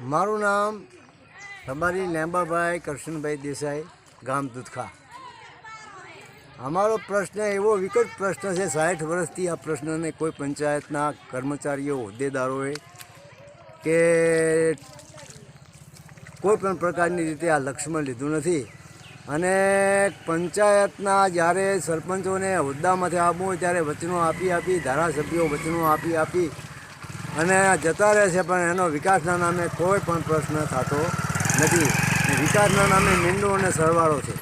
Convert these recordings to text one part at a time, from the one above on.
મારું નામ રબારી લેંબાભાઈ કરશનભાઈ દેસાઈ, ગામ દૂધખા. અમારો પ્રશ્ન એવો વિકટ પ્રશ્ન છે, સાઠ વર્ષથી આ પ્રશ્નને કોઈ પંચાયતના કર્મચારીઓ, હોદ્દેદારોએ કે કોઈ પણ પ્રકારની રીતે આ લક્ષ્યમાં લીધું નથી. અને પંચાયતના જ્યારે સરપંચોને હોદ્દામાંથી આવવું હોય ત્યારે વચનો આપી આપી, ધારાસભ્યો વચનો આપી આપી અને જતા રહે છે, પણ એનો વિકાસના નામે કોઈ પણ પ્રશ્ન થતો નથી. વિકાસના નામે મીંડો અને સરવાળો છે.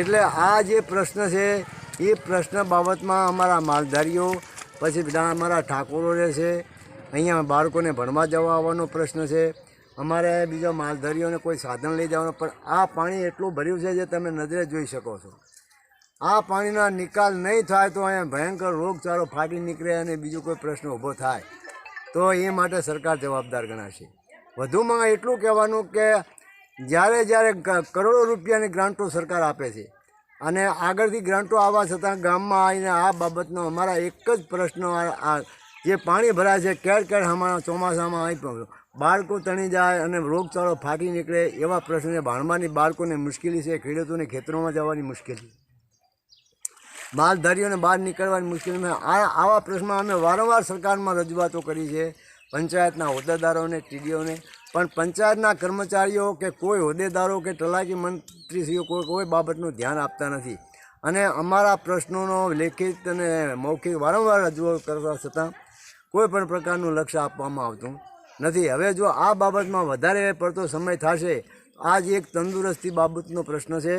એટલે આ જે પ્રશ્ન છે, એ પ્રશ્ન બાબતમાં અમારા માલધારીઓ, પછી અમારા ઠાકોરો રહે છે. અહીંયા બાળકોને ભણવા જવા આવવાનો પ્રશ્ન છે. અમારે બીજા માલધારીઓને કોઈ સાધન લઈ જવાનું, પણ આ પાણી એટલું ભર્યું છે જે તમે નજરે જોઈ શકો છો. આ પાણીના નિકાલ નહીં થાય તો અહીંયા ભયંકર રોગચાળો ફાટી નીકળે અને બીજો કોઈ પ્રશ્ન ઊભો થાય. તો એ માટે સરકાર જવાબદાર ગણાશે. વધુમાં એટલું કહેવાનું કે જ્યારે જ્યારે કરોડો રૂપિયાની ગ્રાન્ટો સરકાર આપે છે અને આગળથી ગ્રાન્ટો આવવા છતાં ગામમાં આવીને આ બાબતનો અમારા એક જ પ્રશ્ન આ જે પાણી ભરાય છે કેર કેર અમારા ચોમાસામાં આવી પહોંચ્યો. બાળકો તણી જાય અને રોગચાળો ફાટી નીકળે એવા પ્રશ્ન છે ભાણવાની બાળકોને મુશ્કેલી છે, ખેડૂતોને ખેતરોમાં જવાની મુશ્કેલી માલધારીઓને બહાર નીકળવાની મુશ્કેલીમાં આ આવા પ્રશ્નમાં અમે વારંવાર સરકારમાં રજૂઆતો કરી છે, પંચાયતના હોદ્દેદારોને, ટીડીઓને. પણ પંચાયતના કર્મચારીઓ કે કોઈ હોદ્દેદારો કે તલાકી મંત્રીશ્રીઓ કોઈ કોઈ બાબતનું ધ્યાન આપતા નથી. અને અમારા પ્રશ્નોનો લેખિત અને મૌખિક વારંવાર રજૂઆત કરવા છતાં કોઈ પણ પ્રકારનું લક્ષ્ય આપવામાં આવતું નથી. હવે જો આ બાબતમાં વધારે પડતો સમય થશે આ જ એક તંદુરસ્તી બાબતનો પ્રશ્ન છે.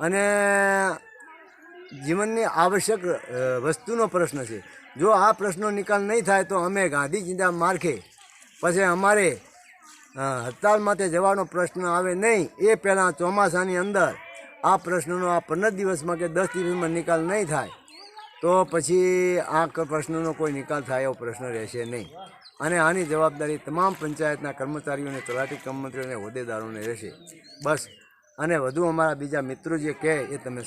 અને જીવનની આવશ્યક વસ્તુનો પ્રશ્ન છે. જો આ પ્રશ્નનો નિકાલ નહીં થાય તો અમે ગાંધી ચિંતા માર્ગે. પછી અમારે હડતાલ માટે જવાનો પ્રશ્ન આવે નહીં, એ પહેલાં ચોમાસાની અંદર આ પ્રશ્નનો આ પંદર દિવસમાં કે દસ દિવસમાં નિકાલ નહીં થાય, તો પછી આ પ્રશ્નનો કોઈ નિકાલ થાય એવો પ્રશ્ન રહેશે નહીં. અને આની જવાબદારી તમામ પંચાયતના કર્મચારીઓને, તલાટી કર્મચારીઓને હોદ્દેદારોને રહેશે. બસ. અને વધુ અમારા બીજા મિત્રો જે કહે એ તમે